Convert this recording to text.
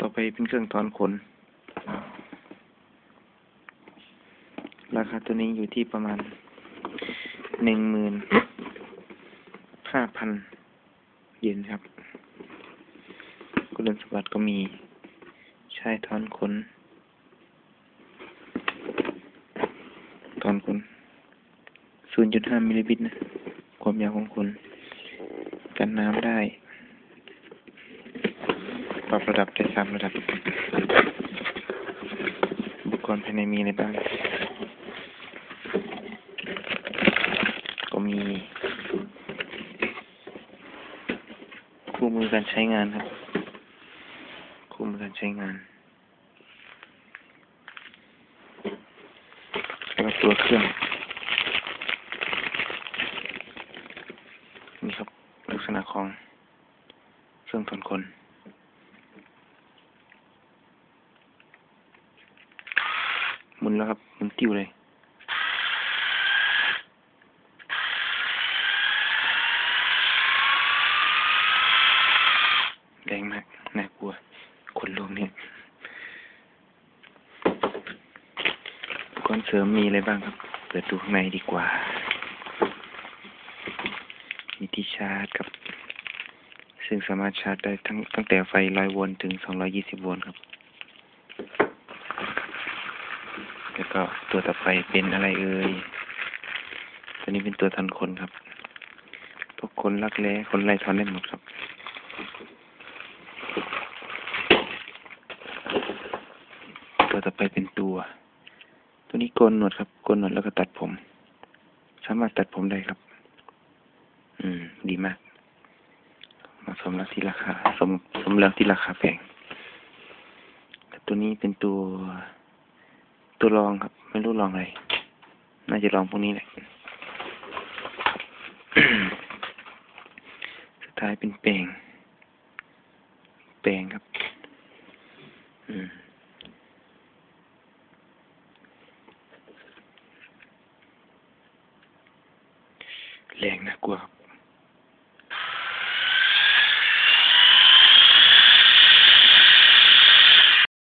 ต่อไปเป็นเครื่องถอนขน ราคาตัวนี้อยู่ที่ประมาณหนึ่งหมื่นห้าพันเยนครับ คุณสมบัติก็มีใช้ถอนขนถอนขน0.5มิลลิลิตรนะ ความยาวของขนกันน้ำได้ ปรับระดับได้สามระดับอุปกรณ์ภายในมีอะไรบ้าง ก็มี คู่มือการใช้งานครับ คู่มือการใช้งาน แล้วก็ตัวเครื่อง นี่ครับ ลักษณะของเครื่องทนคน ห มุนแล้วครับมุนติ้วเลยแรงมากน่ากลัว คนลงเนี่ยอุปกรณ์เสริมมีอะไรบ้างครับ เปิดดูข้างในดีกว่า มีที่ชาร์จครับ ซึ่งสามารถชาร์จได้ทั้งตั้งแต่ไฟ 100 โวลต์ถึง 220 โวลต์ครับ แล้วก็ตัวต่อไปเป็นอะไรเอ่ย ตัวนี้เป็นตัวทันคนครับ พวกคนรักแร้คนไล่ทอนได้หมดครับ ตัวต่อไปเป็นตัว ตัวนี้โกนหนวดครับ โกนหนวดแล้วก็ตัดผม สามารถตัดผมได้ครับ อืม ดีมากมาสมแล้วที่ราคา สม สมแล้วที่ราคาแพงแต่ตัวนี้เป็นตัว ตัวรองครับ ไม่รู้รองอะไร น่าจะรองพวกนี้แหละสุดท้ายเป็นแปลง แปลงครับ อืมแรงนะกลัวครับ